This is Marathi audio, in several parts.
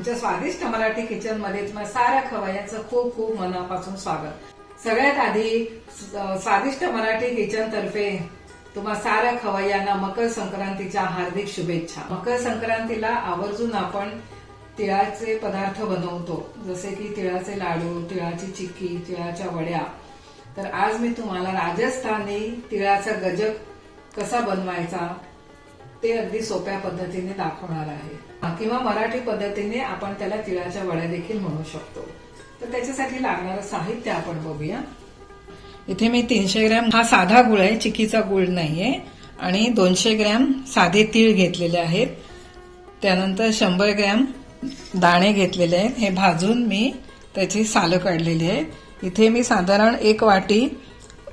आमच्या स्वादिष्ट मराठी किचनमध्ये तुम्हाला साऱ्या खवय्यांचं खूप खूप मनापासून स्वागत. सगळ्यात आधी स्वादिष्ट मराठी किचन तर्फे तुम्हा साऱ्या खवय्यांना मकर संक्रांतीच्या हार्दिक शुभेच्छा. मकर संक्रांतीला आवर्जून आपण तिळाचे पदार्थ बनवतो. जसे की तिळाचे लाडू तिळाची चिक्की तिळाच्या वड्या. तर आज मी तुम्हाला राजस्थानी तिळाचा गजक कसा बनवायचा ते अगदी सोप्या पद्धतीने दाखवणार आहे. किंवा मराठी पद्धतीने आपण त्याला तिळाच्या वड्या देखील म्हणू शकतो. तर त्याच्यासाठी लागणारं साहित्य आपण बघूया. इथे मी तीनशे ग्रॅम हा साधा गुळ आहे चिकीचा गुळ नाहीये. आणि दोनशे ग्रॅम साधे तीळ घेतलेले आहेत. त्यानंतर शंभर ग्रॅम दाणे घेतलेले आहेत. हे भाजून मी त्याची सालं काढलेली आहे इथे मी साधारण एक वाटी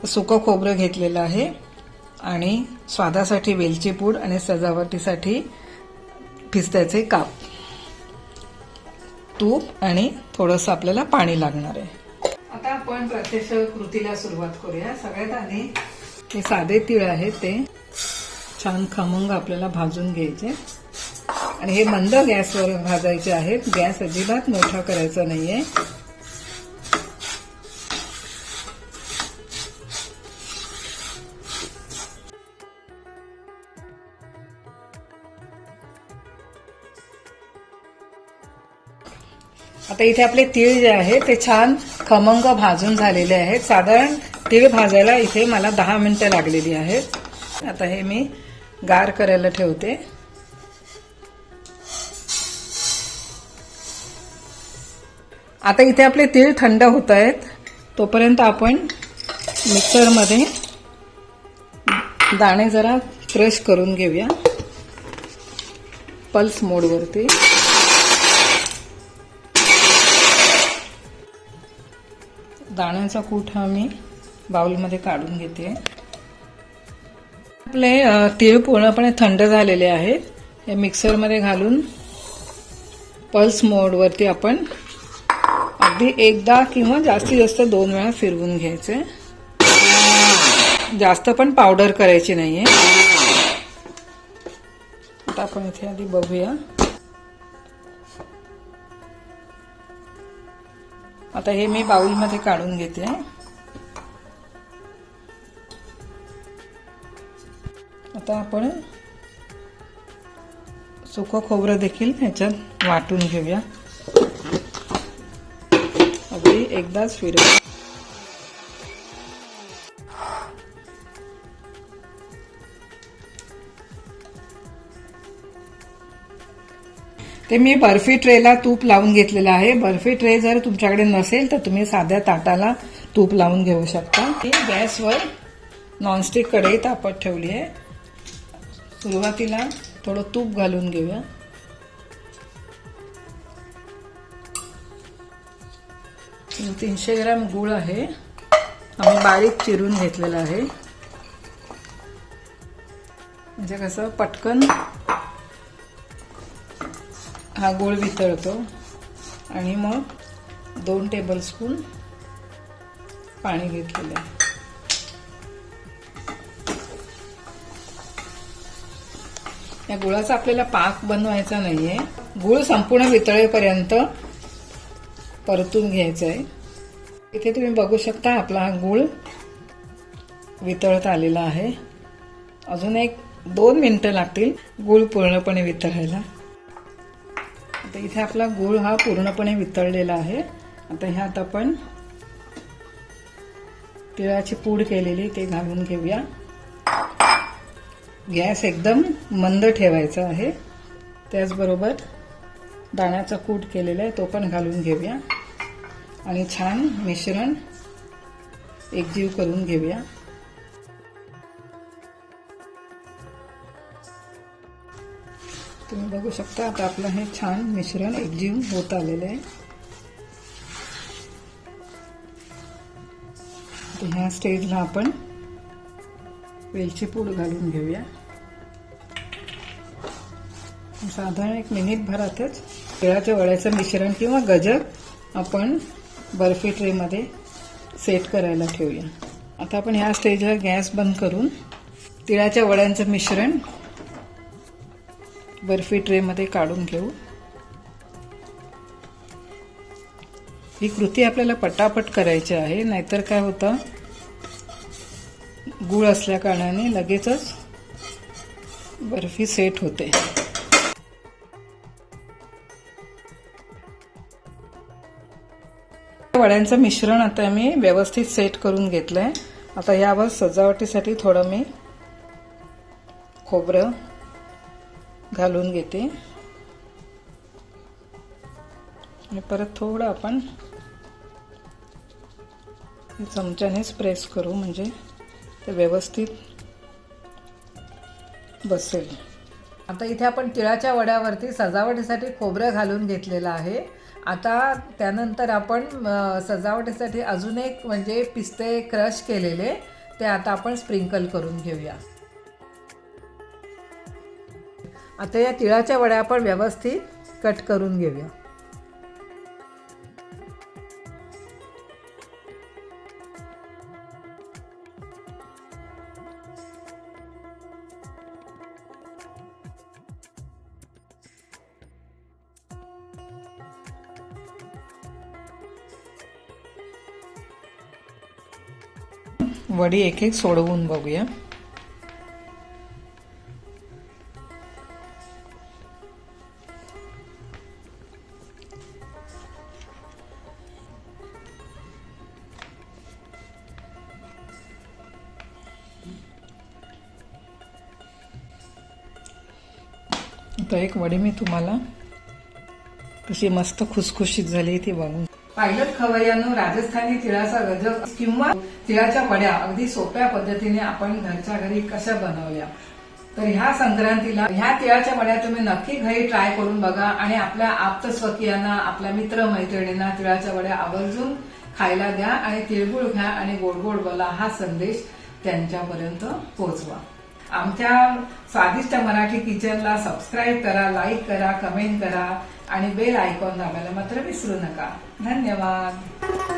सुकं खोबरं घेतलेलं आहे. आणि स्वादासाठी वेलची पूड आणि सजावटीसाठी पिस्त्याचे काप. तूप आणि थोडंसं आपल्याला पाणी लागणार आहे. आता आपण प्रत्यक्ष कृतीला सुरुवात करूया. सगळ्यात आधी हे साधे तीळ आहेत ते छान खमंग आपल्याला भाजून घ्यायचे. आणि हे मंद गॅसवर भाजायचे आहेत. गॅस अजिबात मोठा करायचा नाहीये. आता इथे आपले तीळ जे आहे ते छान खमंग भाजून झालेले आहेत. साधारण तीळ भाजायला इथे मला दहा मिनिटं लागलेली आहेत. आता हे मी गार करायला ठेवते. आता इथे आपले तीळ थंड होत आहेत. तोपर्यंत आपण मिक्सरमध्ये दाणे जरा क्रश करून घेऊया. पल्स मोडवरती. दाण्याचा कूट हा मी बाउलमध्ये काढून घेते. आपले तीळ पूर्णपणे थंड झालेले आहेत. हे मिक्सरमध्ये घालून पल्स मोडवरती आपण अगदी एकदा किंवा जास्तीत जास्त दोन वेळा फिरवून घ्यायचे. जास्त पण पावडर करायची नाही आहे आता आपण इथे आधी बघूया. आता हे मी बाउलमध्ये काढून घेते. आता आपण सुकं खोबरं देखील ह्याच्यात वाटून घेऊया. अगदी एकदाच फिरव. ते मी बर्फी ट्रेला तूप लावून घेतलेलं आहे. बर्फी ट्रे जर तुमच्याकडे नसेल तर तुम्ही साध्या ताटाला तूप लावून घेऊ शकता. मी गॅसवर नॉनस्टिक कढई तापत ठेवली आहे. सुरुवातीला थोडं तूप घालून घेऊया. तीनशे ग्रॅम गूळ आहे. आम्ही बारीक चिरून घेतलेला आहे. म्हणजे कसं पटकन हा गूळ वितळतो. आणि मग दोन टेबलस्पून पाणी घेतलेलं आहे. या गुळाचा आपल्याला पाक बनवायचा नाहीये. गुळ संपूर्ण वितळेपर्यंत परतून घ्यायचा आहे इथे तुम्ही बघू शकता आपला हा गूळ वितळत आलेला आहे. अजून एक दोन मिनिटं लागतील गूळ पूर्णपणे वितळायला. आता इथे आपला गूळ हा पूर्णपणे वितळलेला आहे. आता ह्यात आपण तिळाची पूड केलेली ते घालून घेऊया. गॅस एकदम मंद ठेवायचा आहे. त्याचबरोबर दाण्याचा कूट केलेला आहे तो पण घालून घेऊया. आणि छान मिश्रण एकजीव करून घेऊया. तुम्ही बघू शकता आता आपलं हे छान मिश्रण एकजीव होत आलेलं आहे. ह्या स्टेजला आपण वेलची पूड घालून घेऊया. साधारण एक मिनिट भरातच तिळाच्या वड्याचं मिश्रण किंवा गजक आपण बर्फी ट्रेमध्ये सेट करायला ठेवूया. आता आपण ह्या स्टेजवर गॅस बंद करून तिळाच्या वड्यांचं मिश्रण बर्फी ट्रेमध्ये काढून घेऊ. ही कृती आपल्याला पटापट करायची आहे. नाहीतर काय होतं? गुळ असल्या कारणाने लगेचच बर्फी सेट होते. वड्यांचं मिश्रण आता मी व्यवस्थित सेट करून घेतलंय. आता यावर सजावटीसाठी थोडं मी खोबरं घालून घेते. आणि परत थोडं आपण चमच्यानेच प्रेस करू म्हणजे ते व्यवस्थित बसेल. आता इथे आपण तिळाच्या वड्यावरती सजावटीसाठी खोबरं घालून घेतलेलं आहे. आता त्यानंतर आपण सजावटीसाठी अजून एक म्हणजे पिस्ते क्रश केलेले ते आता आपण स्प्रिंकल करून घेऊया. आता या तिळाच्या वड्या आपण व्यवस्थित कट करून घेऊया. वडी एक एक सोडवून बघूया. तर एक वडी मी तुम्हाला कशी मस्त खुसखुशीत झाली ती बघून. पायलट खवय्यानं राजस्थानी तिळाचा गजब किंवा तिळाच्या वड्या अगदी सोप्या पद्धतीने आपण घरच्या घरी कशा बनवल्या? तर ह्या संक्रांतीला ह्या तिळाच्या वड्या तुम्ही नक्की घरी ट्राय करून बघा आणि आपल्या आप्त स्वकीयांना आपल्या मित्र मैत्रिणींना तिळाच्या वड्या आवर्जून खायला द्या आणि तिळगुळ घ्या आणि गोड गोड बोला हा संदेश त्यांच्यापर्यंत पोहोचवा. आमच्या स्वादिष्ट मराठी किचनला सबस्क्राईब करा लाईक करा कमेंट करा आणि बेल आयकॉन दाबायला मात्र विसरू नका. धन्यवाद.